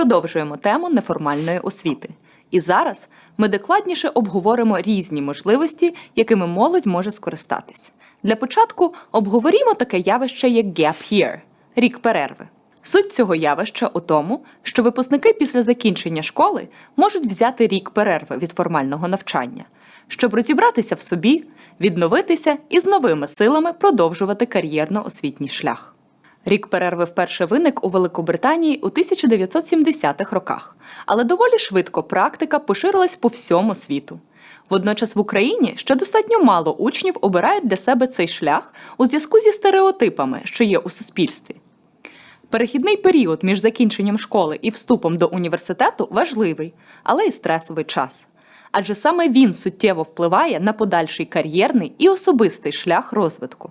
продовжуємо тему неформальної освіти. І зараз ми докладніше обговоримо різні можливості, якими молодь може скористатись. Для початку обговорімо таке явище, як gap year – рік перерви. Суть цього явища у тому, що випускники після закінчення школи можуть взяти рік перерви від формального навчання, щоб розібратися в собі, відновитися і з новими силами продовжувати кар'єрно-освітній шлях. Рік перерви вперше виник у Великобританії у 1970-х роках, але доволі швидко практика поширилась по всьому світу. Водночас в Україні ще достатньо мало учнів обирають для себе цей шлях у зв'язку зі стереотипами, що є у суспільстві. Перехідний період між закінченням школи і вступом до університету важливий, але й стресовий час. Адже саме він суттєво впливає на подальший кар'єрний і особистий шлях розвитку.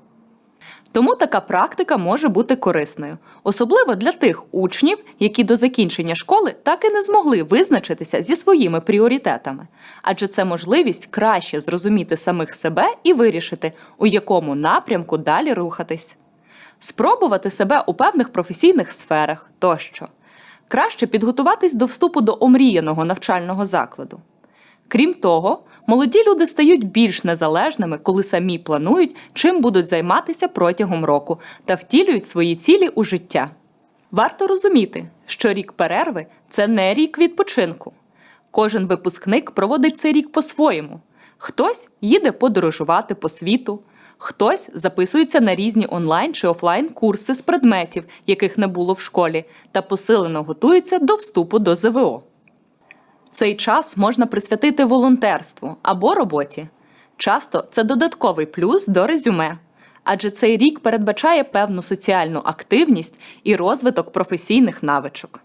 Тому така практика може бути корисною, особливо для тих учнів, які до закінчення школи так і не змогли визначитися зі своїми пріоритетами, адже це можливість краще зрозуміти самих себе і вирішити, у якому напрямку далі рухатись, спробувати себе у певних професійних сферах тощо, краще підготуватись до вступу до омріяного навчального закладу. Крім того, молоді люди стають більш незалежними, коли самі планують, чим будуть займатися протягом року та втілюють свої цілі у життя. Варто розуміти, що рік перерви це не рік відпочинку. Кожен випускник проводить цей рік по-своєму. Хтось їде подорожувати по світу, хтось записується на різні онлайн чи офлайн курси з предметів, яких не було в школі, та посилено готується до вступу до ЗВО. Цей час можна присвятити волонтерству або роботі. Часто це додатковий плюс до резюме, адже цей рік передбачає певну соціальну активність і розвиток професійних навичок.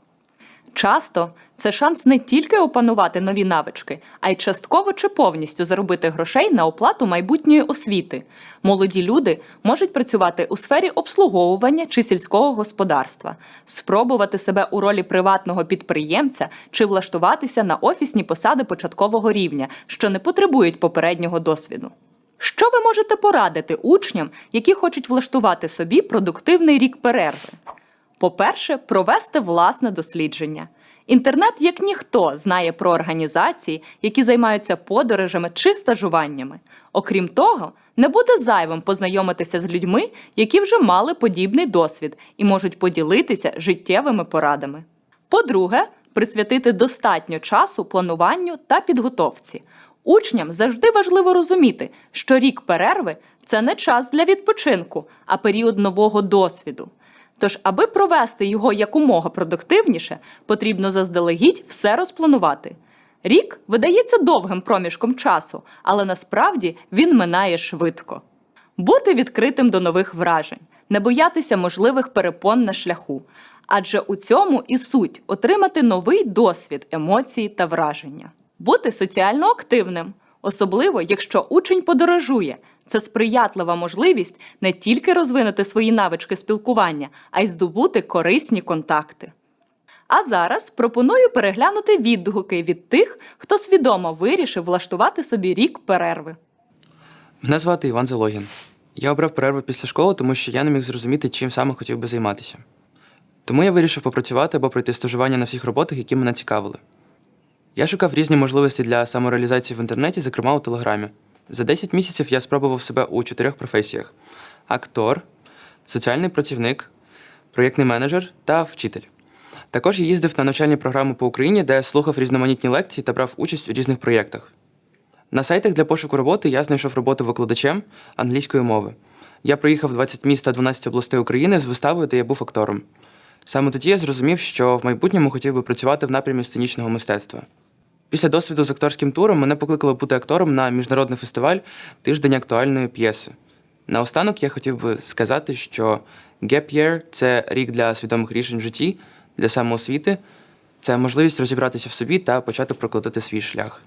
Часто це шанс не тільки опанувати нові навички, а й частково чи повністю заробити грошей на оплату майбутньої освіти. Молоді люди можуть працювати у сфері обслуговування чи сільського господарства, спробувати себе у ролі приватного підприємця чи влаштуватися на офісні посади початкового рівня, що не потребують попереднього досвіду. Що ви можете порадити учням, які хочуть влаштувати собі продуктивний рік перерви? По-перше, провести власне дослідження. Інтернет, як ніхто, знає про організації, які займаються подорожами чи стажуваннями. Окрім того, не буде зайвим познайомитися з людьми, які вже мали подібний досвід і можуть поділитися життєвими порадами. По-друге, присвятити достатньо часу плануванню та підготовці. Учням завжди важливо розуміти, що рік перерви це не час для відпочинку, а період нового досвіду. Тож, аби провести його якомога продуктивніше, потрібно заздалегідь все розпланувати. Рік видається довгим проміжком часу, але насправді він минає швидко. Бути відкритим до нових вражень, не боятися можливих перепон на шляху. Адже у цьому і суть отримати новий досвід, емоції та враження. Бути соціально активним, особливо якщо учень подорожує. Це сприятлива можливість не тільки розвинути свої навички спілкування, а й здобути корисні контакти. А зараз пропоную переглянути відгуки від тих, хто свідомо вирішив влаштувати собі рік перерви. Мене звати Іван Залогін. Я обрав перерву після школи, тому що я не міг зрозуміти, чим саме хотів би займатися. Тому я вирішив попрацювати або пройти стажування на всіх роботах, які мене цікавили. Я шукав різні можливості для самореалізації в інтернеті, зокрема у Телеграмі. За 10 місяців я спробував себе у чотирьох професіях: актор, соціальний працівник, проєктний менеджер та вчитель. Також я їздив на навчальні програми по Україні, де слухав різноманітні лекції та брав участь у різних проєктах. На сайтах для пошуку роботи я знайшов роботу викладачем англійської мови. Я проїхав 20 міст та 12 областей України з виставою, де я був актором. Саме тоді я зрозумів, що в майбутньому хотів би працювати в напрямі сценічного мистецтва. Після досвіду з акторським туром мене покликали бути актором на міжнародний фестиваль Тиждень актуальної п'єси. Наостанок я хотів би сказати, що Gap Year – це рік для свідомих рішень в житті, для самоосвіти, це можливість розібратися в собі та почати прокладати свій шлях.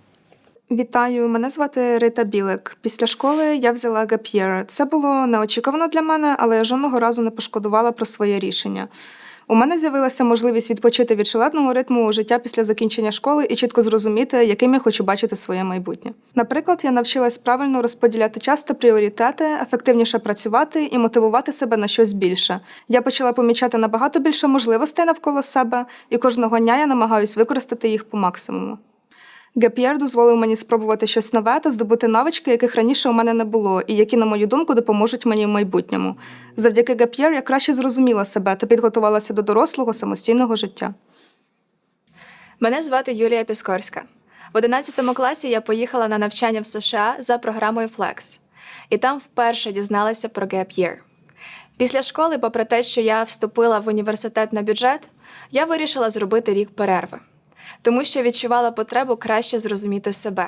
Вітаю, мене звати Рита Білик. Після школи я взяла гап'єр. Це було неочікувано для мене, але я жодного разу не пошкодувала про своє рішення. У мене з'явилася можливість відпочити від шаленого ритму життя після закінчення школи і чітко зрозуміти, яким я хочу бачити своє майбутнє. Наприклад, я навчилась правильно розподіляти час та пріоритети, ефективніше працювати і мотивувати себе на щось більше. Я почала помічати набагато більше можливостей навколо себе, і кожного дня я намагаюся використати їх по максимуму. Геп'єр дозволив мені спробувати щось нове та здобути навички, яких раніше у мене не було, і які, на мою думку, допоможуть мені в майбутньому. Завдяки Геп'єр я краще зрозуміла себе та підготувалася до дорослого самостійного життя. Мене звати Юлія Піскорська. В 11 класі я поїхала на навчання в США за програмою Flex, і там вперше дізналася про Gap. Після школи, попри те, що я вступила в університет на бюджет, я вирішила зробити рік перерви, тому що відчувала потребу краще зрозуміти себе.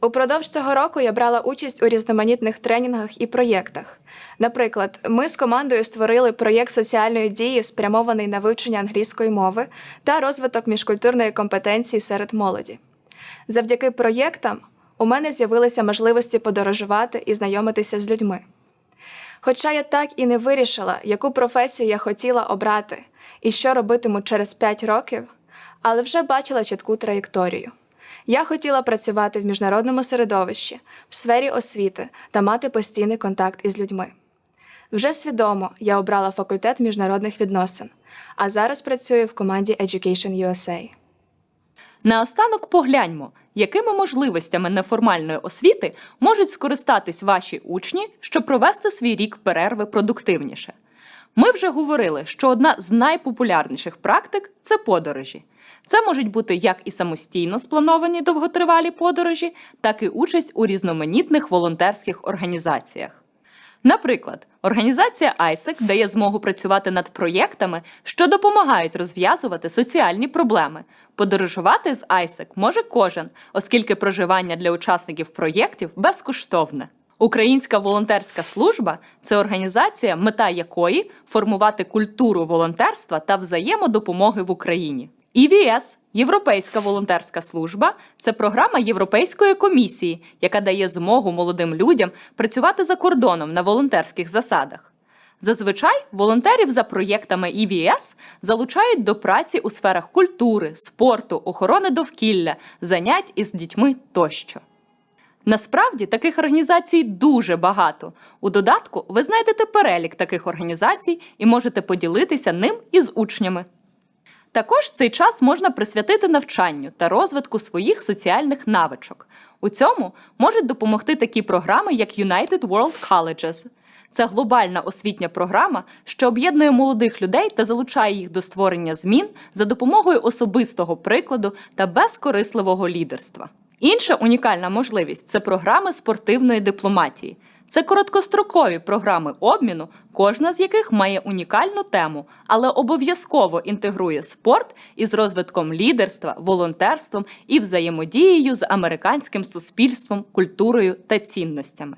Упродовж цього року я брала участь у різноманітних тренінгах і проєктах. Наприклад, ми з командою створили проєкт соціальної дії, спрямований на вивчення англійської мови та розвиток міжкультурної компетенції серед молоді. Завдяки проєктам у мене з'явилися можливості подорожувати і знайомитися з людьми. Хоча я так і не вирішила, яку професію я хотіла обрати і що робитиму через 5 років, але вже бачила чітку траєкторію. Я хотіла працювати в міжнародному середовищі, в сфері освіти та мати постійний контакт із людьми. Вже свідомо я обрала факультет міжнародних відносин, а зараз працюю в команді Education USA. Наостанок погляньмо, якими можливостями неформальної освіти можуть скористатись ваші учні, щоб провести свій рік перерви продуктивніше. Ми вже говорили, що одна з найпопулярніших практик це подорожі. Це можуть бути як і самостійно сплановані довготривалі подорожі, так і участь у різноманітних волонтерських організаціях. Наприклад, організація ISEC дає змогу працювати над проєктами, що допомагають розв'язувати соціальні проблеми. Подорожувати з ISEC може кожен, оскільки проживання для учасників проєктів безкоштовне. Українська волонтерська служба це організація, мета якої формувати культуру волонтерства та взаємодопомоги в Україні. EVS – Європейська волонтерська служба це програма Європейської комісії, яка дає змогу молодим людям працювати за кордоном на волонтерських засадах. Зазвичай волонтерів за проєктами EVS залучають до праці у сферах культури, спорту, охорони довкілля, занять із дітьми тощо. Насправді таких організацій дуже багато. У додатку ви знайдете перелік таких організацій і можете поділитися ним із учнями. Також цей час можна присвятити навчанню та розвитку своїх соціальних навичок. У цьому можуть допомогти такі програми, як United World Colleges. Це глобальна освітня програма, що об'єднує молодих людей та залучає їх до створення змін за допомогою особистого прикладу та безкорисливого лідерства. Інша унікальна можливість це програми спортивної дипломатії. Це короткострокові програми обміну, кожна з яких має унікальну тему, але обов'язково інтегрує спорт із розвитком лідерства, волонтерством і взаємодією з американським суспільством, культурою та цінностями.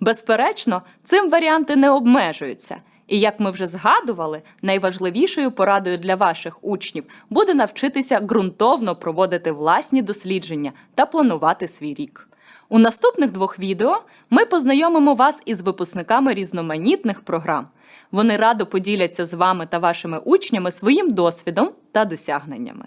Безперечно, цим варіанти не обмежуються. І як ми вже згадували, найважливішою порадою для ваших учнів буде навчитися ґрунтовно проводити власні дослідження та планувати свій рік. У наступних двох відео ми познайомимо вас із випускниками різноманітних програм. Вони радо поділяться з вами та вашими учнями своїм досвідом та досягненнями.